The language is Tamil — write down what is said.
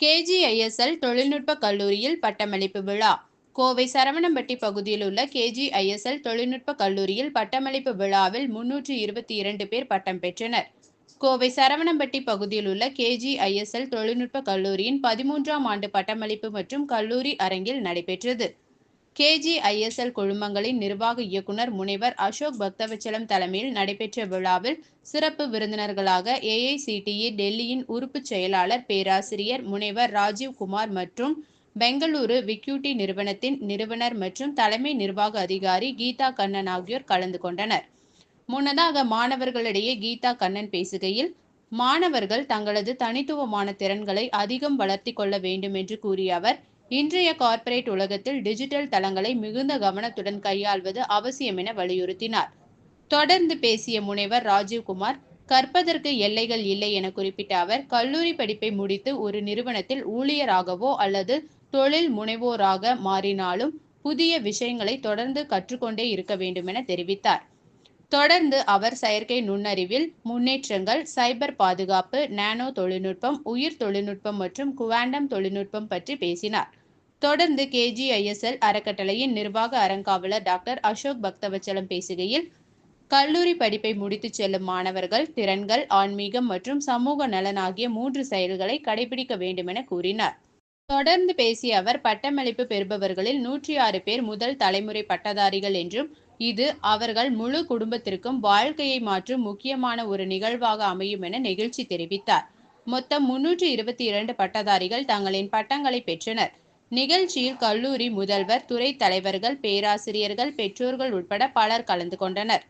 கேஜிஐஎஸ்எல் தொழில்நுட்ப கல்லூரியில் பட்டமளிப்பு விழா. கோவை சரவணம்பட்டி பகுதியில் உள்ள கேஜிஐஎஸ்எல் தொழில்நுட்ப கல்லூரியில் பட்டமளிப்பு விழாவில் முன்னூற்று இருபத்தி இரண்டு பேர் பட்டம் பெற்றனர். கோவை சரவணம்பட்டி பகுதியில் உள்ள கேஜிஐஎஸ்எல் தொழில்நுட்ப கல்லூரியின் பதிமூன்றாம் ஆண்டு பட்டமளிப்பு மற்றும் கல்லூரி அரங்கில் நடைபெற்றது. கேஜிஐஎஸ்எல் குழுமங்களின் நிர்வாக இயக்குனர் முனைவர் அசோக் பக்தவச்சலம் தலைமையில் நடைபெற்ற விழாவில் சிறப்பு விருந்தினர்களாக ஏஐசிடிஇ டெல்லியின் உறுப்பு செயலாளர் பேராசிரியர் முனைவர் ராஜீவ் குமார் மற்றும் பெங்களூரு விக்யூட்டி நிறுவனத்தின் நிறுவனர் மற்றும் தலைமை நிர்வாக அதிகாரி கீதா கண்ணன் ஆகியோர் கலந்து கொண்டனர். முன்னதாக மாணவர்களிடையே கீதா கண்ணன் பேசுகையில் மாணவர்கள் தங்களது தனித்துவமான திறன்களை அதிகம் வளர்த்தி கொள்ள வேண்டும் என்று கூறிய அவர் இன்றைய கார்ப்பரேட் உலகத்தில் டிஜிட்டல் தளங்களை மிகுந்த கவனத்துடன் கையாள்வது அவசியம் என வலியுறுத்தினார். தொடர்ந்து பேசிய முனைவர் ராஜீவ்குமார் கற்பதற்கு எல்லைகள் இல்லை என குறிப்பிட்ட அவர் கல்லூரி படிப்பை முடித்து ஒரு நிறுவனத்தில் ஊழியராகவோ அல்லது தொழில் முனைவோராக மாறினாலும் புதிய விஷயங்களை தொடர்ந்து கற்றுக்கொண்டே இருக்க வேண்டும் என தெரிவித்தார். தொடர்ந்து அவர் செயற்கை நுண்ணறிவில் முன்னேற்றங்கள் சைபர் பாதுகாப்பு நானோ தொழில்நுட்பம் உயிர் தொழில்நுட்பம் மற்றும் குவாண்டம் தொழில்நுட்பம் பற்றி பேசினார். தொடர்ந்து கேஜிஐஎஸ்எல் அறக்கட்டளையின் நிர்வாக அறங்காவலர் டாக்டர் அசோக் பக்தவச்சலம் பேசுகையில் கல்லூரி படிப்பை முடித்து செல்லும் மாணவர்கள் திறன்கள் ஆன்மீகம் மற்றும் சமூக நலன் ஆகிய மூன்று செயல்களை கடைபிடிக்க வேண்டுமென கூறினார். தொடர்ந்து பேசிய அவர் பட்டமளிப்பு பெறுபவர்களில் நூற்றி ஆறு பேர் முதல் தலைமுறை பட்டதாரிகள் என்றும் இது அவர்கள் முழு குடும்பத்திற்கும் வாழ்க்கையை மாற்றும் முக்கியமான ஒரு நிகழ்வாக அமையும் என நெகிழ்ச்சி தெரிவித்தார். மொத்தம் முன்னூற்று இருபத்தி இரண்டு பட்டதாரிகள் தங்களின் பட்டங்களை பெற்றனர். நிகழ்ச்சியில் கல்லூரி முதல்வர் துறை தலைவர்கள் பேராசிரியர்கள் பெற்றோர்கள் உட்பட பலர் கலந்து கொண்டனர்.